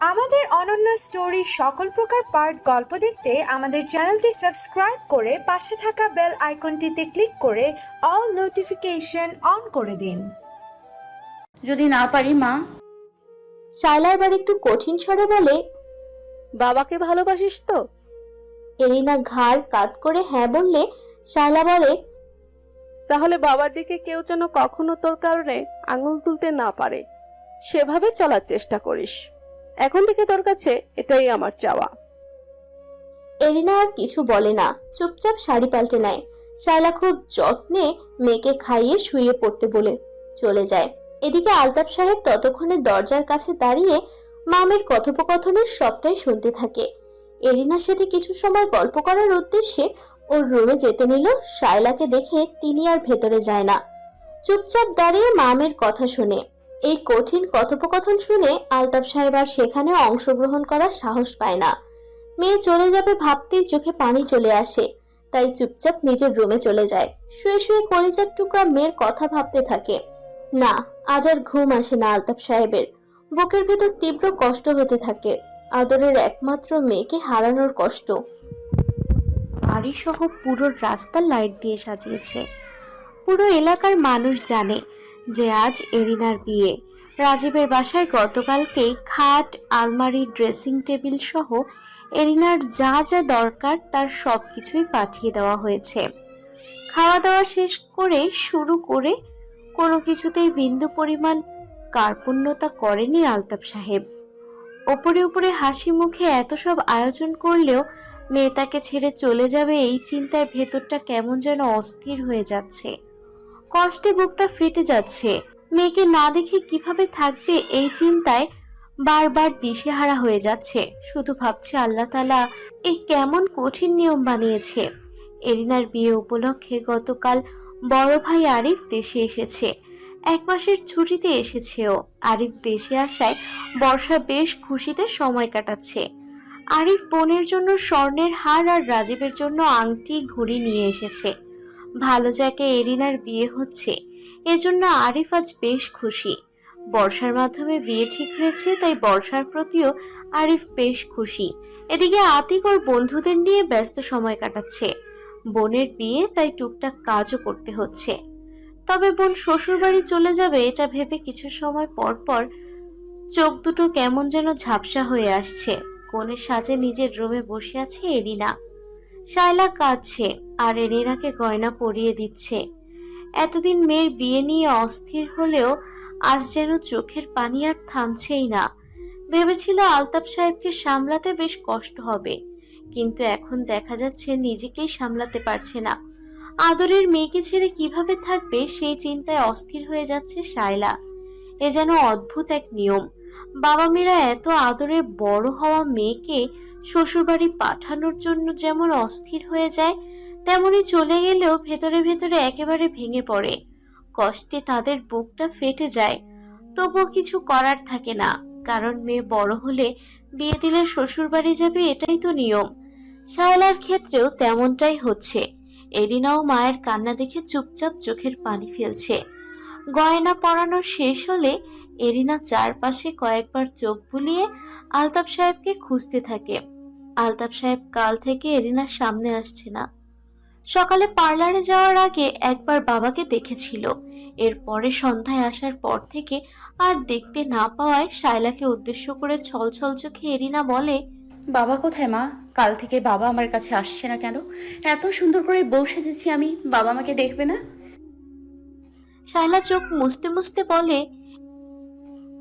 আমাদের অনন্য স্টোরি সকল প্রকার পার্ট গল্প দেখতে আমাদের চ্যানেলটি সাবস্ক্রাইব করে পাশে থাকা বেল আইকনটিতে ক্লিক করে অল নোটিফিকেশন অন করে দিন। যদি না পারি মা? শায়লা এবার একটু কঠিন স্বরে বলে বাবাকে ভালোবাসিস তো? এরিনা ঘাড় কাত করে হ্যাঁ বললে শায়লা বলে তাহলে বাবার দিকে কেউ যেন কখনো তোর কারণে আঙুল তুলতে না পারে। সেভাবে চলার চেষ্টা করিস। এখন থেকে তোর কাছে এটাই আমার চাওয়া। এরিনা আর কিছু বলে না। চুপচাপ শাড়ি পাল্টে নেয়। শায়লা খুব যত্নে মেয়েকে খাইয়ে শুয়ে পড়তে বলে চলে যায়। এদিকে আলতাপ সাহেব ততক্ষণে দরজার কাছে দাঁড়িয়ে মামের কথোপকথনের সবটাই শুনতে থাকে। এরিনার সাথে কিছু সময় গল্প করার উদ্দেশ্যে ওর রুমে যেতে নিল। শায়লাকে দেখে তিনি আর ভেতরে যায় না। চুপচাপ দাঁড়িয়ে মামের কথা শুনে। এই কঠিন কথোপকথন শুনে আলতাপ সাহেব আর সেখানে অংশগ্রহণ করার সাহস পায় না। মেয়ে চলে যাবে ভাবতেই চোখে পানি চলে আসে, তাই চুপচাপ নিজের রুমে চলে যায়। শুয়ে শুয়ে কলিজার টুকরা মেয়ের কথা ভাবতে থাকে। না, আজ আর ঘুম আসে না আলতাপ সাহেবের। বুকের ভেতর তীব্র কষ্ট হতে থাকে। আদরের একমাত্র মেয়েকে হারানোর কষ্ট। বাড়ি সহ পুরো রাস্তা লাইট দিয়ে সাজিয়েছে। পুরো এলাকার মানুষ জানে যে আজ এরিনার বিয়ে। রাজীবের বাসায় গতকালকেই খাট, আলমারি, ড্রেসিং টেবিল সহ এরিনার যা যা দরকার তার সব কিছুই পাঠিয়ে দেওয়া হয়েছে। খাওয়া দাওয়া শেষ করে শুরু করে কোনো কিছুতেই বিন্দু পরিমাণ কার্পণ্যতা করেনি আলতাপ সাহেব। ওপরে উপরে হাসি মুখে এত সব আয়োজন করলেও মেয়ে তাকে ছেড়ে চলে যাবে এই চিন্তায় ভেতরটা কেমন যেন অস্থির হয়ে যাচ্ছে। কষ্টে বুকটা ফেটে যাচ্ছে। মেয়েকে না দেখে কীভাবে থাকবে এই চিন্তায় বারবার দিশেহারা হয়ে যাচ্ছে। শুধু ভাবছে আল্লাহ তালা এই কেমন কঠিন নিয়ম বানিয়েছে। এরিনার বিয়ে উপলক্ষে গতকাল বড় ভাই আরিফ দেশে এসেছে। এক মাসের ছুটিতে এসেছেও। আরিফ দেশে আসায় বর্ষা বেশ খুশিতে সময় কাটাচ্ছে। আরিফ বোনের জন্য স্বর্ণের হার আর রাজীবের জন্য আংটি ঘড়ি নিয়ে এসেছে। ভালো জায়গায় এরিনার বিয়ে হচ্ছে। এজন্য আরিফ আজ বেশ খুশি। বর্ষার মাধ্যমে বিয়ে ঠিক হয়েছে, তাই বর্ষার প্রতিও আরিফ বেশ খুশি। এদিকে আতিক ওর বন্ধুদের নিয়ে ব্যস্ত সময় কাটাচ্ছে। বোনের বিয়ে, তাই টুকটাক কাজও করতে হচ্ছে। তবে বোন শ্বশুরবাড়ি চলে যাবে, এটা ভেবে কিছু সময় পর পর চোখ দুটো কেমন যেন ঝাপসা হয়ে আসছে। কোণের সাজে নিজের রুমে বসে আছে এরিনা। শায়লা কাঁদছে আর এরিনাকে গয়না পরিয়ে দিচ্ছে। এতদিন মেয়ের বিয়ে নিয়ে অস্থির হলেও আজ যেন চোখের পানি আর থামছেই না। ভেবেছিল আলতাপ সাহেবকে সামলাতে বেশ কষ্ট হবে, কিন্তু এখন দেখা যাচ্ছে নিজেকেই সামলাতে পারছে না। আদরের মেয়েকে ছেড়ে কীভাবে থাকবে সেই চিন্তায় অস্থির হয়ে যাচ্ছে শায়লা। এ যেন অদ্ভুত এক নিয়ম বাবা মেয়েরা এত আদরের বড় হওয়া মেয়েকে শ্বশুরবাড়ি পাঠানোর জন্য যেমন অস্থির হয়ে যায়, তেমনি চলে গেলেও ভেতরে ভেতরে একেবারে ভেঙে পড়ে। কষ্টে তাদের বুকটা ফেটে যায়। তবুও কিছু করার থাকে না, কারণ মেয়ে বড় হলে বিয়ে দিলে শ্বশুরবাড়ি যাবে এটাই তো নিয়ম। শায়লার ক্ষেত্রেও তেমনটাই হচ্ছে। এরিনাও মায়ের কান্না দেখে চুপচাপ চোখের পানি ফেলছে। গয়না পরানো শেষ হলে এরিনা চারপাশে কয়েকবার চোখ বুলিয়ে আলতাপ সাহেবকে খুঁজতে থাকে। আলতাপ সাহেব কাল থেকে এরিনার সামনে আসছে না। সকালে পার্লারে যাওয়ার আগে একবার বাবাকে দেখেছিল। এরপরে সন্ধ্যায় আসার পর থেকে আর দেখতে না পাওয়ায় শায়লাকে উদ্দেশ্য করে ছলছল চোখে এরিনা বলে বাবা কোথায় মা? কাল থেকে বাবা আমার কাছে আসছে না কেন? এত সুন্দর করে বউ সেজেছি আমি বাবা আমাকে দেখবে না? শায়লা চোখ মুছতে মুছতে বলে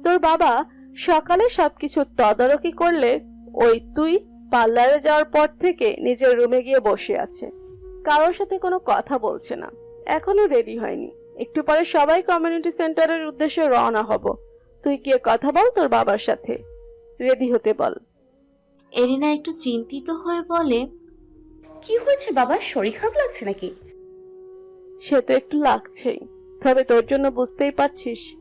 তোর বাবা সকালে সবকিছু তদারকি করলে ওই তুই পার্লারে যাওয়ার পর থেকে নিজের রুমে গিয়ে বসে আছে। কারোর সাথে কোনো কথা বলছে না। এখনও রেডি হয়নি। একটু পরে সবাই কমিউনিটি সেন্টারের উদ্দেশ্যে রওনা হব। তুই গিয়ে কথা বল তোর বাবার সাথে। রেডি হতে বল। এরিনা একটু চিন্তিত হয়ে বলে কি হয়েছে বাবা? শরীর খারাপ লাগছে নাকি? সে তো একটু লাগছেই। তবে তোর জন্য বুঝতেই পারছিস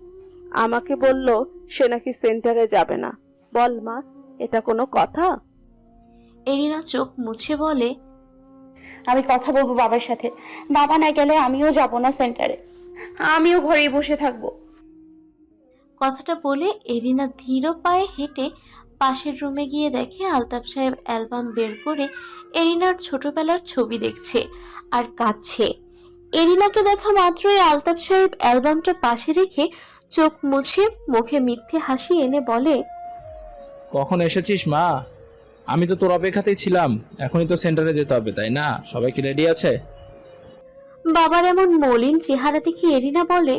আমাকে বলল সে নাকি সেন্টারে যাবে না। বল মা এটা কোনো কথা? এরিনা চোখ মুছে বলে আমি কথা বলব বাবার সাথে। বাবা না গেলে আমিও যাব না সেন্টারে। আমিও ঘরেই বসে থাকব। কথাটা বলে এরিনা ধীর পায়ে হেঁটে পাশের রুমে গিয়ে দেখে আলতাফ সাহেব অ্যালবাম বের করে এরিনার ছোটবেলার ছবি দেখছে আর কাঁদছে। এরিনাকে দেখা মাত্রই আলতাফ সাহেব অ্যালবামটা পাশে রেখে চোখ মুছে মুখে মিথ্যে হাসি এনে বলে কখন এসেছিস মা? আমি তো তোর অপেক্ষাতেই ছিলাম। এখনই তো সেন্টারে যেতে হবে তাই না? সবাই কি রেডি আছে? বাবার এমন মলিন চেহারা দেখে এরিনা বলে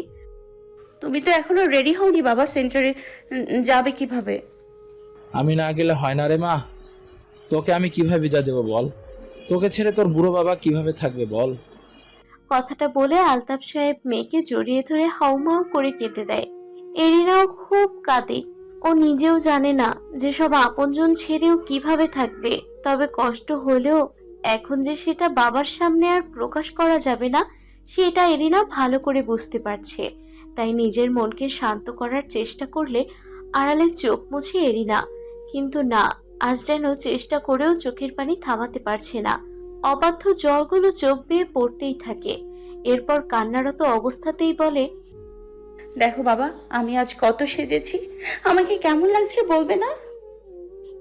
তুমি তো এখনও রেডি হওনি বাবা সেন্টারে যাবে কীভাবে? আমি না গেলে হয় না রে মা। তোকে আমি কীভাবে বিদায় দেবো বল? তোকে ছেড়ে তোর বুড়ো বাবা কীভাবে থাকবে বল? কথাটা বলে আলতাফ সাহেব মেয়েকে জড়িয়ে ধরে হাউমাউ করে কেটে দেয়। এরিনাও খুব কাঁদে। ও নিজেও জানে না যে সব আপনজন ছেড়েও কীভাবে থাকবে। তবে কষ্ট হলেও এখন যে সেটা বাবার সামনে আর প্রকাশ করা যাবে না, সেটা এরিনা ভালো করে বুঝতে পারছে। তাই নিজের মনকে শান্ত করার চেষ্টা করলে আড়ালে চোখ মুছে এরিনা। কিন্তু না, আজ যেন চেষ্টা করেও চোখের পানি থামাতে পারছে না। অবাধ্য জলগুলো চোখ বেয়ে পড়তেই থাকে। এরপর কান্নারত অবস্থাতেই বলে দেখো বাবা আমি আজ কত সেজেছি। আমাকে কেমন লাগছে বলবে না?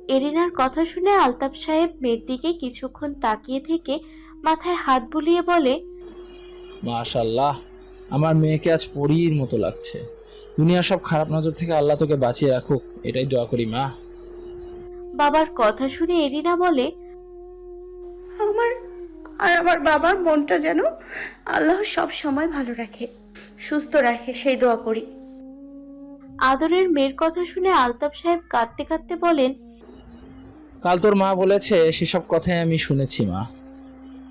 এরিনার কথা শুনে আলতাফ সাহেব মেয়ের দিকে কিছুক্ষণ তাকিয়ে থেকে মাথায় হাত বুলিয়ে বলে মাশাল্লাহ আমার মেয়েকে আজ পরীর মতো লাগছে। দুনিয়ার সব খারাপ নজর থেকে আল্লাহ তোকে বাঁচিয়ে রাখুক এটাই দোয়া করি মা। বাবার কথা শুনে এরিনা বলে আর আমার বাবার মনটা যেন আল্লাহ সব সময় ভালো রাখে সুস্থ রাখে সেই দোয়া করি। আদরের মেয়ের কথা শুনে আলতাফ সাহেব কাঁদতে কাঁদতে বলেন কাল তোর মা বলেছে সেসব কথাই আমি শুনেছি মা।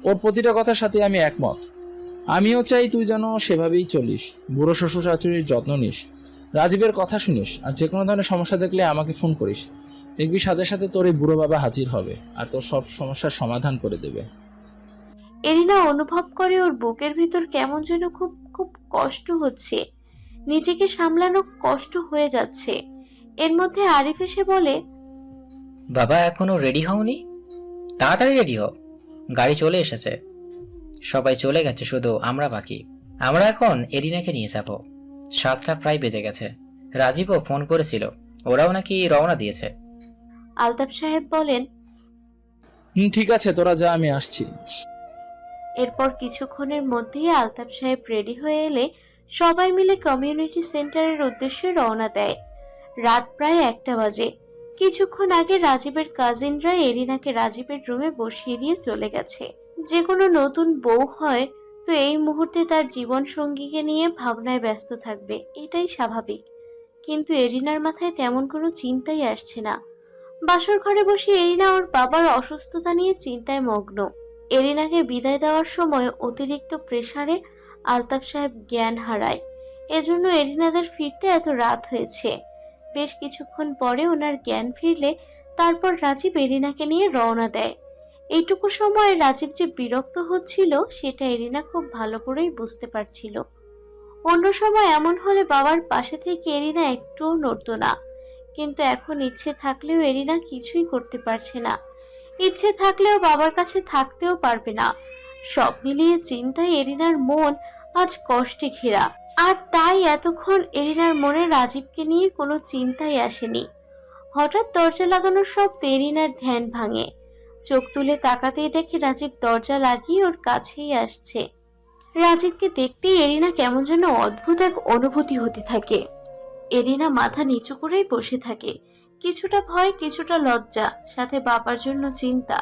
ওর প্রতিটা কথার সাথে আমি একমত। আমিও চাই তুই যেন সেভাবেই চলিস। বুড়ো শ্বশুর শাশুড়ির যত্ন নিস। রাজীবের কথা শুনিস। আর যে কোনো ধরনের সমস্যা দেখলে আমাকে ফোন করিস। দেখবি সাথে সাথে তোর এই বুড়ো বাবা হাজির হবে। আর তোর সব সমস্যার সমাধান করে দেবে। এরিনা অনুভব করে ওর বুকের ভিতর কেমন যেন খুব খুব কষ্ট হচ্ছে। নিজেকে সামলানো কষ্ট হয়ে যাচ্ছে। এর মধ্যে আরিফ এসে বলে বাবা এখনও রেডি হওনি? তাড়াতাড়ি রেডি হও। গাড়ি চলে এসেছে। সবাই চলে গেছে শুধু আমরা বাকি। আমরা এখন এরিনাকে নিয়ে যাব। সাতটা প্রায় বেজে গেছে। রাজীবও ফোন করেছিল। ওরাও নাকি রওনা দিয়েছে। আলতাফ সাহেব বলেন হুম ঠিক আছে তোরা যা আমি আসছি। এরপর কিছুক্ষণের মধ্যেই আলতাফ সাহেব রেডি হয়ে এলে সবাই মিলে কমিউনিটি সেন্টারের উদ্দেশ্যে রওনা দেয়। রাত প্রায় একটা বাজে। কিছুক্ষণ আগে রাজীবের কাজিনরা এরিনাকে রাজীবের রুমে বসিয়ে দিয়ে চলে গেছে। যে কোনো নতুন বউ হয়, তো এই মুহূর্তে তার জীবন সঙ্গীকে নিয়ে ভাবনায় ব্যস্ত থাকবে, এটাই স্বাভাবিক। কিন্তু এরিনার মাথায় তেমন কোনো চিন্তাই আসছে না। বাসর ঘরে বসে এরিনা ওর বাবার অসুস্থতা নিয়ে চিন্তায় মগ্ন। এরিনাকে বিদায় দেওয়ার সময় অতিরিক্ত প্রেসারে আলতাফ সাহেব জ্ঞান হারায়। এজন্য এরিনাদের ফিরতে এত রাত হয়েছে। বেশ কিছুক্ষণ পরে ওনার জ্ঞান ফিরলে তারপর রাজীব এরিনাকে নিয়ে রওনা দেয়। এইটুকু সময় রাজীব যে বিরক্ত হচ্ছিল, সেটা এরিনা খুব ভালো করেই বুঝতে পারছিল। অন্য সময় এমন হলে বাবার পাশে থেকে এরিনা একটুও নড়তো না। কিন্তু এখন ইচ্ছে থাকলেও এরিনা কিছুই করতে পারছে না। ইচ্ছে থাকলেও বাবার কাছে থাকতেও পারবে না। সব মিলিয়ে চিন্তায় এরিনার মন আজ কষ্টে ঘেরা। আর তাই এতক্ষণ এরিনার মনে রাজীবকে নিয়ে কোনো চিন্তাই আসেনি। হঠাৎ দরজা লাগানোর শব্দে এরিনার ধ্যান ভাঙে। চোখ তুলে তাকাতেই দেখে রাজীব দরজা লাগিয়ে ওর কাছেই আসছে। রাজীবকে দেখতেই এরিনা কেমন যেন অদ্ভুত এক অনুভূতি হতে থাকে। এরিনা মাথা নিচু করেই বসে থাকে। কিছুটা ভয় কিছুটা লজ্জা সাথে বাবার জন্য চিন্তা।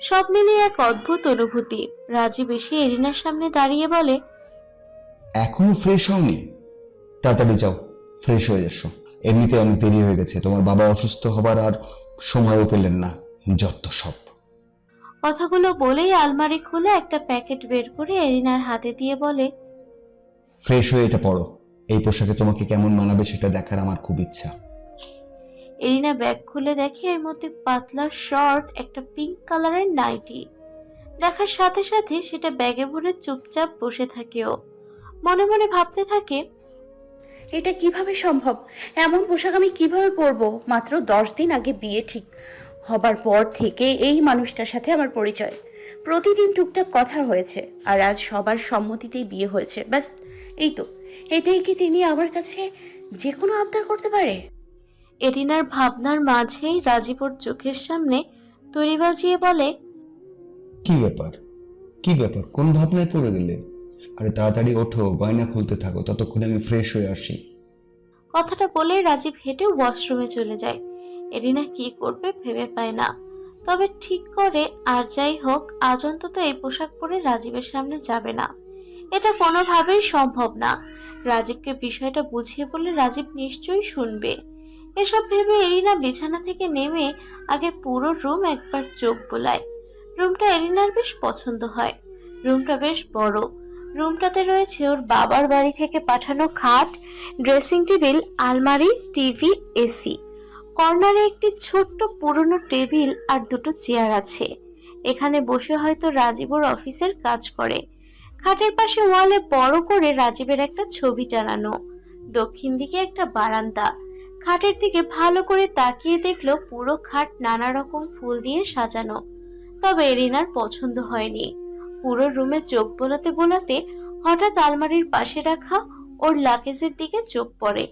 সব মিলিয়ে এক অদ্ভুত অনুভূতি। রাজীব এসে এরিনার সামনে দাঁড়িয়ে বলে এখনও ফ্রেশ হওনি। তাড়াতাড়ি যাও ফ্রেশ হয়ে এসো। এমনিতে অনেক দেরি হয়ে গেছে। তোমার বাবা অসুস্থ হবার আর সময়ও পেলেন না। যত সব। কথাগুলো বলেই আলমারি খুলে একটা প্যাকেট বের করে এরিনার হাতে দিয়ে বলে ফ্রেশ হয়ে এটা পড়ো। এই পোশাকে তোমাকে কেমন মানাবে সেটা দেখার আমার খুব ইচ্ছা। এরিনা ব্যাগ খুলে দেখে এর মধ্যে পাতলা শর্ট, একটা পিঙ্ক কালারের নাইটি দেখার সাথে সাথে সেটা ব্যাগে ভরে চুপচাপ বসে থাকে ও মনে মনে ভাবতে থাকে, এটা কীভাবে সম্ভব? এমন পোশাক আমি কীভাবে পরবো? মাত্র দশ দিন আগে বিয়ে ঠিক হবার পর থেকে এই মানুষটার সাথে আমার পরিচয়। প্রতিদিন টুকটাক কথা হয়েছে, আর আজ সবার সম্মতিতেই বিয়ে হয়েছে। ব্যাস, এই তো। এটাই কি তিনি আমার কাছে যে কোনো আবদার করতে পারে? এরিনার ভাবনার মাঝেই রাজীবর চোখের সামনে তরি বাজিয়ে বলে কি ব্যাপার? কি ব্যাপার? কোন ভাবনায় পড়ে গেলে আরে তাড়াতাড়ি ওঠো গয়না খুলতে থাকো ততক্ষণে আমি ফ্রেশ হয়ে আসি। কথাটা বলে রাজীব হেঁটে ওয়াশরুমে চলে যায়। এরিনা কি করবে ভেবে পায় না। তবে ঠিক করে আর যাই হোক আজ অন্তত এই পোশাক পরে রাজীবের সামনে যাবে না। এটা কোনোভাবেই সম্ভব না। রাজীবকে বিষয়টা বুঝিয়ে বললে রাজীব নিশ্চয়ই শুনবে। এসব ভেবে এরিনা বিছানা থেকে নেমে আগে পুরো রুম একবার চোখ বোলায়। রুমটা এরিনার বেশ পছন্দ হয়। রুমটা বেশ বড়। রুমটাতে রয়েছে ওর বাবার বাড়ি থেকে পাঠানো খাট, ড্রেসিং টেবিল, আলমারি, টিভি, এসি। কর্নারে একটি ছোট্ট পুরনো টেবিল আর দুটো চেয়ার আছে। এখানে বসে হয়তো রাজীবর অফিসের কাজ করে। খাটের পাশে ওয়ালে বড় করে রাজীবের একটা ছবি টানানো। দক্ষিণ দিকে একটা বারান্দা। খাটের দিকে ভালো করে তাকিয়ে দেখল পুরো খাট নানা রকম ফুল দিয়ে সাজানো। তবে এরিনার পছন্দ হয়নি। পুরো রুমে চোখ বোলাতে বোলাতে হঠাৎ আলমারির পাশে রাখা ওর লাগেজের দিকে চোখ পড়ে।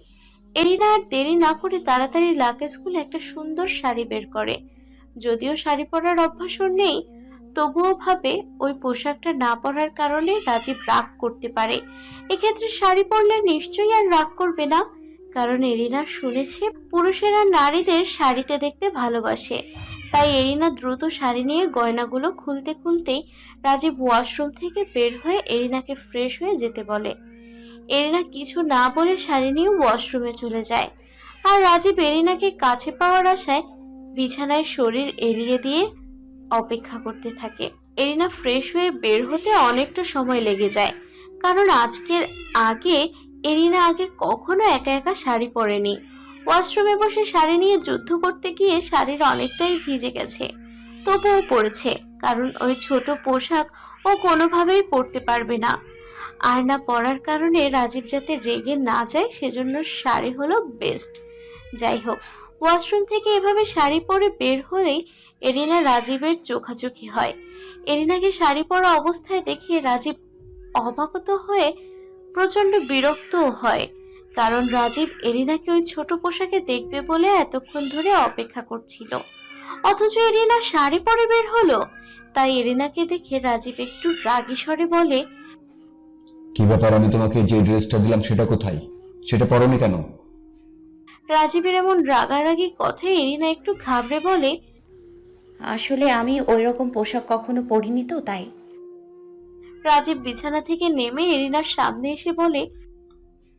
এরিনা আর দেরি না করে তাড়াতাড়ি লাকেজ খুলে একটা সুন্দর শাড়ি বের করে। যদিও শাড়ি পরার অভ্যাস ওর নেই, তবুও ভাবে ওই পোশাকটা না পরার কারণে রাজীব রাগ করতে পারে। এক্ষেত্রে শাড়ি পরলে নিশ্চয়ই আর রাগ করবে না। কারণ এরিনা শুনেছে পুরুষেরা নারীদের শাড়িতে দেখতে ভালোবাসে। তাই এরিনা দ্রুত শাড়ি নিয়ে গয়নাগুলো খুলতে খুলতেই রাজীব ওয়াশরুম থেকে বের হয়ে এরিনাকে ফ্রেশ হয়ে যেতে বলে। এরিনা কিছু না বলে শাড়ি নিয়ে ওয়াশরুমে চলে যায়। আর রাজীব এরিনাকে কাছে পাওয়ার আশায় বিছানায় শরীর এলিয়ে দিয়ে অপেক্ষা করতে থাকে। এরিনা ফ্রেশ হয়ে বের হতে অনেকটা সময় লেগে যায়। কারণ আজকের আগে এরিনা আগে কখনো একা একা শাড়ি পরেনি। ওয়াশরুমে বসে শাড়ি নিয়ে যুদ্ধ করতে গিয়ে শাড়ির অনেকটাই ভিজে গেছে। তবুও পড়েছে, কারণ ওই ছোট পোশাক ও কোনোভাবেই পরতে পারবে না। আর না পরার কারণে রাজীব যাতে রেগে না যায়, সেজন্য শাড়ি হলো বেস্ট যাই হোক, ওয়াশরুম থেকে এভাবে শাড়ি পরে বের হলেই এরিনা রাজীবের চোখাচোখি হয়। এরিনাকে শাড়ি পরা অবস্থায় দেখে রাজীব অবাকত হয়ে প্রচণ্ড বিরক্তও হয়। কারণ রাজীব এরিনাকে ওই ছোট পোশাকে দেখবে বলে এতক্ষণ ধরে অপেক্ষা করছিল। অথচ এরিনা শাড়ি পরে বের হলো। তাই এরিনাকে দেখে রাজীব একটু রাগী স্বরে বলে কি ব্যাপার? আমি তোমাকে যে ড্রেসটা দিলাম সেটা কোথায়? সেটা পরনি কেন? রাজীবের এমন রাগারাগি কথায় এরিনা একটু ঘাবড়ে বলে আসলে আমি ওই রকম পোশাক কখনো পরিনি তো তাই রাজীব বিছানা থেকে নেমে এরিনার সামনে এসে বলে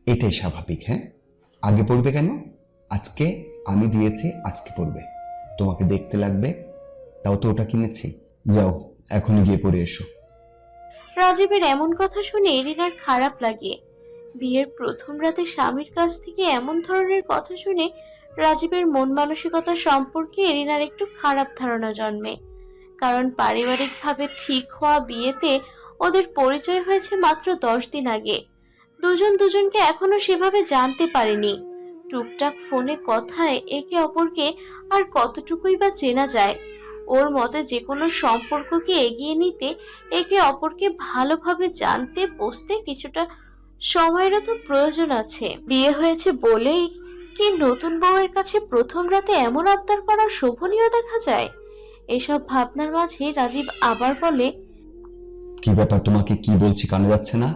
এটাই স্বাভাবিক হ্যাঁ? আগে পড়বে কেন? আজকে আমি দিয়েছি আজকে পড়বে। তোমাকে দেখতে লাগবে তাও তো ওটা কিনেছি। যাও এখনই গিয়ে পড়ে এসো। রাজীবের এমন কথা শুনে এরিনার খারাপ লাগে। বিয়ের প্রথম রাতে স্বামীর কাছ থেকে এমন ধরনের কথা শুনে রাজীবের মন মানসিকতা সম্পর্কে এরিনার একটু খারাপ ধারণা জন্মে। কারণ পারিবারিকভাবে ঠিক হওয়া বিয়েতে ওদের পরিচয় হয়েছে মাত্র দশ দিন আগে। দুজন দুজনকে এখনও সেভাবে জানতে পারেনি। টুকটাক ফোনে কথায় একে অপরকে আর কতটুকুই বা চেনা যায়। ওর মতে যে কোনো সম্পর্ককে এগিয়ে নিতে একে অপরকে ভালোভাবে জানতে, বসতে কিছুটা সময়েরও তো প্রয়োজন আছে। বিয়ে হয়েছে বলেই কি নতুন বউয়ের কাছে প্রথম রাতে এমন আবদার করা শোভনীয় দেখা যায়? এসব ভাবনার মাঝে রাজীব আবার বলে কি ব্যাপার তোমাকে কি বলছি কানে যাচ্ছে না?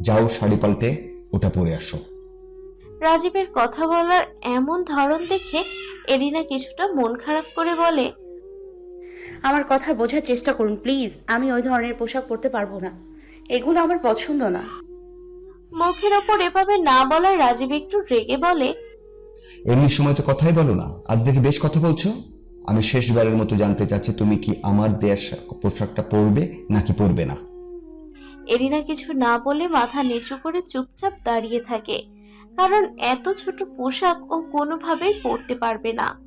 যাও শাড়ি পাল্টে ওটা পরে আসো। রাজীবের কথা বলার এমন ধরন দেখে এরিনা কিছুটা মন খারাপ করে বলে আমার কথা বোঝার চেষ্টা করুন প্লিজ। আমি ওই ধরনের পোশাক পরতে পারব না। এগুলো আমার পছন্দ না। মুখের ওপর এভাবে না বলার রাজীব একটু রেগে বলে এমনি সময় তো কথাই বলো না। আজ দেখি বেশ কথা বলছো। আমি শেষবারের মতো জানতে চাচ্ছি, তুমি কি আমার দেয়া পোশাকটা পরবে নাকি পরবে না? এরিনা কিছু না বলে মাথা নিচু করে চুপচাপ দাঁড়িয়ে থাকে। কারণ এত ছোট পোশাক ও কোনোভাবেই পরতে পারবে না।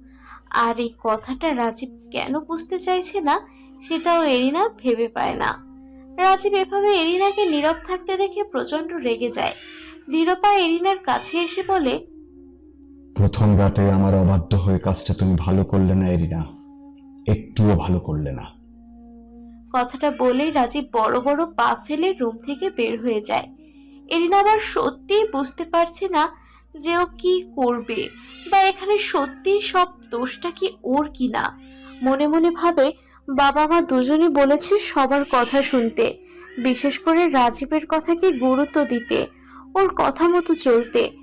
আর এই কথাটা রাজীব কেন বুঝতে চাইছে না, সেটাও এরিনা ভেবে পায় না। রাজীব এভাবে এরিনাকে নীরব থাকতে দেখে প্রচণ্ড রেগে যায়। দৃঢ়পা এরিনার কাছে এসে বলে প্রথম রাতে আমার অবাধ্য হয়ে কাজটা তুমি ভালো করলে না, এরিনা। একটুও ভালো করলে না। কথাটা বলেই রাজীব বড় বড় পা ফেলে রুম থেকে বের হয়ে যায়। এরিনা আবার সত্যিই বুঝতে পারছে না যে ও কি করবে বা এখানে সত্যি সব দোষটা কি ওর কিনা মনে মনে ভাবে, বাবা মা দুজনই বলেছে সবার কথা শুনতে, বিশেষ করে রাজীবের কথাকে গুরুত্ব দিতে, ওর কথা মতো চলতে।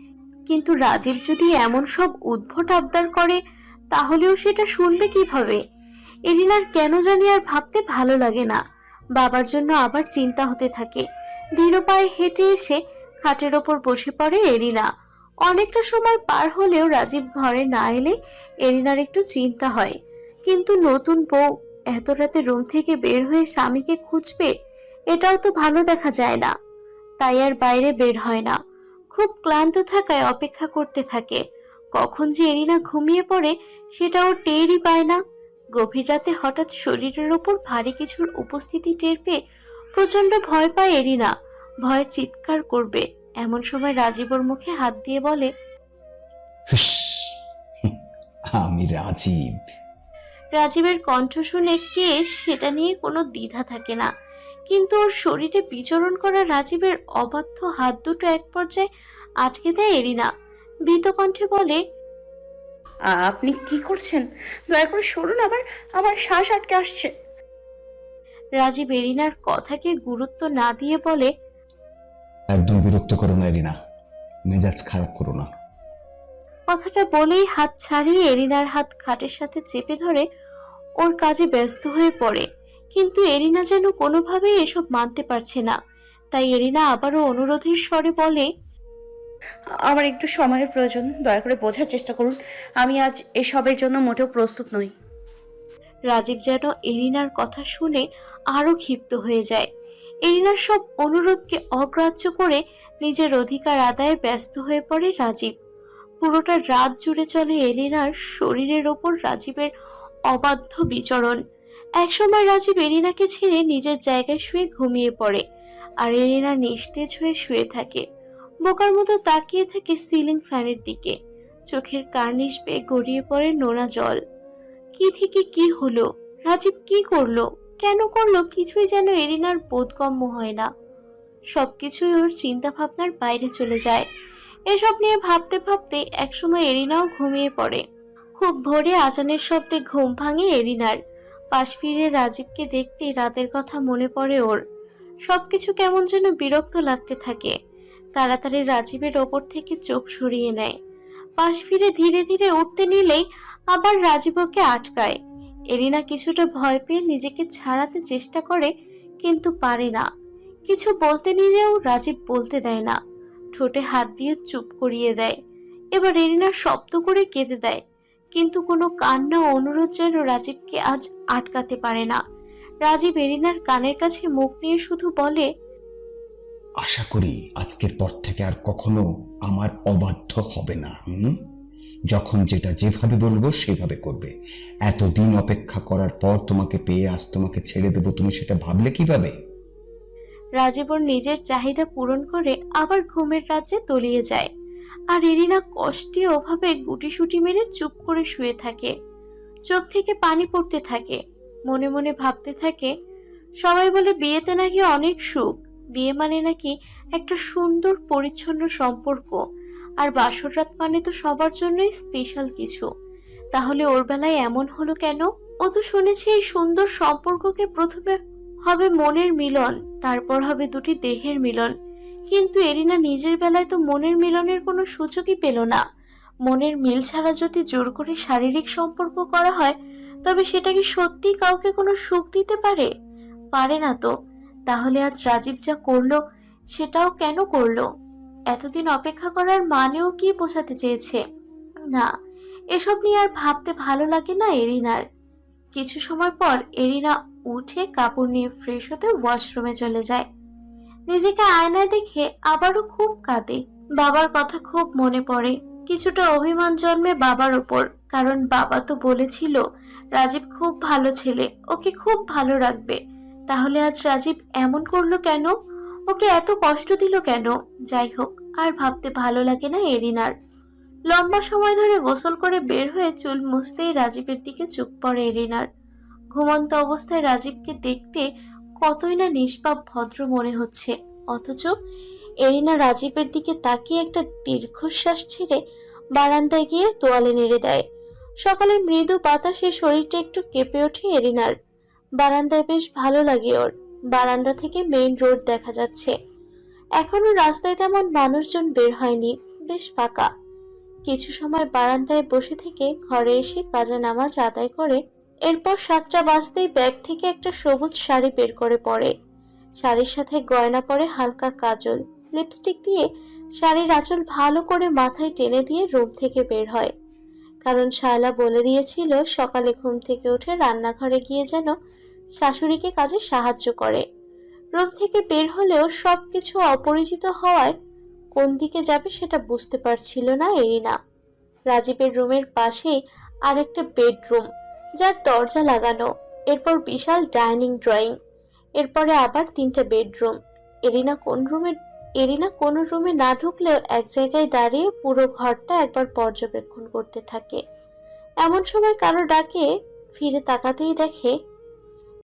কিন্তু রাজীব যদি এমন সব উদ্ভট আবদার করে, তাহলেও সেটা শুনবে কীভাবে? এলিনার কেন জানি আর ভাবতে ভালো লাগে না। বাবার জন্য আবার চিন্তা হতে থাকে। ধীর পায়ে হেঁটে এসে খাটের ওপর বসে পড়ে এরিনা অনেকটা সময় পার হলেও রাজীব ঘরে না এলে এরিনার একটু চিন্তা হয়। কিন্তু নতুন বউ এত রাতে রুম থেকে বের হয়ে স্বামীকে খুঁজবে, এটাও তো ভালো দেখা যায় না। তাই আর বাইরে বের হয় না। খুব ক্লান্ত থাকায় অপেক্ষা করতে থাকে। কখন যে এরিনা ঘুমিয়ে পড়ে সেটাও টেরই পায় না। গভীর রাতে হঠাৎ শরীরের ওপর ভারী কিছুর উপস্থিতি টের পেয়ে প্রচণ্ড ভয় পায় এরিনা। ভয়ে চিৎকার করবে। এমন সময় রাজীবর মুখে হাত দিয়ে বলে আমি রাজীব। রাজীবের কণ্ঠ শুনে কে সেটা নিয়ে কোনো দ্বিধা থাকে না। কিন্তু ওর শরীরে বিচরণ করা রাজীবের অবাধ্য হাত দুটো এক পর্যায়ে আটকে দেয় এরিনা। ভীত কণ্ঠে বলে আপনি কি করছেন? দয়া করে সরুন আবার আমার শ্বাস আটকে আসছে। রাজীব এরিনার কথাকে গুরুত্ব না দিয়ে বলে একদম বিরক্ত করো না এরিনা মেজাজ খারাপ করো না। কথাটা বলেই হাত ছাড়িয়ে এরিনার হাত খাটের সাথে চেপে ধরে ওর কাজে ব্যস্ত হয়ে পড়ে। কিন্তু এরিনা যেন কোনোভাবেই এসব মানতে পারছে না। তাই এরিনা আবারও অনুরোধের স্বরে বলে আমার একটু সময়ের প্রয়োজন দয়া করে বোঝার চেষ্টা করুন। আমি আজ এসবের জন্য মোটেও প্রস্তুত নই। রাজীব যেন এরিনার কথা শুনে আরও ক্ষিপ্ত হয়ে যায়। এরিনার সব অনুরোধকে অগ্রাহ্য করে নিজের অধিকার আদায়ে ব্যস্ত হয়ে পড়ে রাজীব। পুরোটা রাত জুড়ে চলে এলিনার শরীরের ওপর রাজীবের অবাধ্য বিচরণ। একসময় রাজীব এরিনাকে ছেড়ে নিজের জায়গায় শুয়ে ঘুমিয়ে পড়ে আর এরিনা নিস্তেজ হয়ে শুয়ে থাকে। বোকার মতো তাকিয়ে থাকে সিলিং ফ্যানের দিকে। চোখের কার্নিশ বেয়ে গড়িয়ে পড়ে নোনা জল। কি থেকে কি হলো? রাজীব কি করল? কেন করল? কিছুই যেন এরিনার বোধগম্য হয় না। সবকিছুই ওর চিন্তা ভাবনার বাইরে চলে যায়। এসব নিয়ে ভাবতে ভাবতে একসময় এরিনাও ঘুমিয়ে পড়ে। খুব ভোরে আজানের শব্দে ঘুম ভাঙে এরিনার। পাশ ফিরে রাজীবকে দেখতে রাতের কথা মনে পড়ে ওর। সবকিছু কেমন যেন বিরক্ত লাগতে থাকে। তাড়াতাড়ি রাজীবের ওপর থেকে চোখ সরিয়ে নেয়। পাশ ফিরে ধীরে ধীরে উঠতে নিলেই আবার রাজীব ওকে আটকায়। এরিনা কিছুটা ভয় পেয়ে নিজেকে ছাড়াতে চেষ্টা করে, কিন্তু পারে না। কিছু বলতে নিলেও রাজীব বলতে দেয় না। ঠোঁটে হাত দিয়ে চুপ করিয়ে দেয়। এবার এরিনা শব্দ করে কেঁদে দেয়। কিন্তু কোনো কান্না অনুরোধ যেন রাজীবকে আজ আটকাতে পারে না। রাজীব এরিনার কানের কাছে মুখ নিয়ে শুধু বলে আশা করি আজকের পর থেকে আর কখনো আমার অবাধ্য হবে না হুম? যখন যেটা যেভাবে বলব সেভাবে করবে। এতদিন অপেক্ষা করার পর তোমাকে পেয়ে আজ তোমাকে ছেড়ে দেবো তুমি সেটা ভাবলে কীভাবে? রাজীবর নিজের চাহিদা পূরণ করে আবার ঘুমের রাজ্যে তলিয়ে যায়। আর এরিনা কষ্টে ওভাবে গুটিসুটি মেরে চুপ করে শুয়ে থাকে। চোখ থেকে পানি পড়তে থাকে। মনে মনে ভাবতে থাকে, সবাই বলে বিয়েতে নাকি অনেক সুখ। বিয়ে মানে নাকি একটা সুন্দর পরিচ্ছন্ন সম্পর্ক। আর বাসর রাত মানে তো সবার জন্যই স্পেশাল কিছু। তাহলে ওর বেলায় এমন হলো কেন? ও তো শুনেছে এই সুন্দর সম্পর্ককে প্রথমে হবে মনের মিলন, তারপর হবে দুটি দেহের মিলন। কিন্তু এরিনা নিজের বেলায় তো মনের মিলনের কোনো সুযোগই পেল না। মনের মিল ছাড়া যদি জোর করে শারীরিক সম্পর্ক করা হয়, তবে সেটা কি সত্যি কাউকে কোনো সুখ দিতে পারে? পারে না তো। তাহলে আজ রাজীব যা করল, সেটাও কেন করল? এতদিন অপেক্ষা করার মানেও কি বোঝাতে চেয়েছে? না, এসব নিয়ে আর ভাবতে ভালো লাগে না এরিনার। কিছু সময় পর এরিনা উঠে কাপড় নিয়ে ফ্রেশ হতে ওয়াশরুমে চলে যায়। নিজেকে আয়নায় দেখে আবারও খুব কাঁদে। বাবার কথা খুব মনে পড়ে। কিছুটা অভিমান জন্মে বাবার ওপর, কারণ বাবা তো বলেছিল, রাজীব খুব ভালো ছেলে, ওকে খুব ভালো রাখবে। তাহলে আজ রাজীব এমন করল কেন? ওকে এত কষ্ট দিল কেন? যাই হোক, আর ভাবতে ভালো লাগে না এরিনার। লম্বা সময় ধরে গোসল করে বের হয়ে চুল মুছতেই রাজীবের দিকে চুপ পড়ে এরিনার। ঘুমন্ত অবস্থায় রাজীবকে দেখতে কতই না নিষ্পাপ ভদ্র মনে হচ্ছে, অথচ এরিনা রাজীবের দিকে তাকিয়ে একটা দীর্ঘশ্বাস ছেড়ে বারান্দায় গিয়ে তোয়ালে নেড়ে দেয়। সকালে মৃদু বাতাসে শরীরটা একটু কেঁপে ওঠে এরিনার। বারান্দায় বেশ ভালো লাগে ওর। বারান্দা থেকে মেইন রোড দেখা যাচ্ছে। এখনও রাস্তায় তেমন মানুষজন বের হয়নি, বেশ ফাঁকা। কিছু সময় বারান্দায় বসে থেকে ঘরে এসে কাজা নামাজ আদায় করে এরপর সাতটা বাজতেই ব্যাগ থেকে একটা সবুজ শাড়ি বের করে পরে। শাড়ির সাথে গয়না পরে হালকা কাজল, লিপস্টিক দিয়ে শাড়ির আঁচল ভালো করে মাথায় টেনে দিয়ে রুম থেকে বের হয়। কারণ শায়লা বলে দিয়েছিল, সকালে ঘুম থেকে উঠে রান্নাঘরে গিয়ে যেন শাশুড়িকে কাজে সাহায্য করে। রুম থেকে বের হলেও সব কিছু অপরিচিত হওয়ায় কোন দিকে যাবে সেটা বুঝতে পারছিল না এরিনা। রাজীবের রুমের পাশেই আরেকটা বেডরুম যার দরজা লাগানো, এরপর বিশাল ডাইনিং ড্রয়িং, এরপরে আবার তিনটা বেডরুম। এরিনা কোন রুমে এরিনা কোনো রুমে না ঢুকলেও এক জায়গায় দাঁড়িয়ে পুরো ঘরটা একবার পর্যবেক্ষণ করতে থাকে। এমন সময় কারও ডাকে, ফিরে তাকাতেই দেখে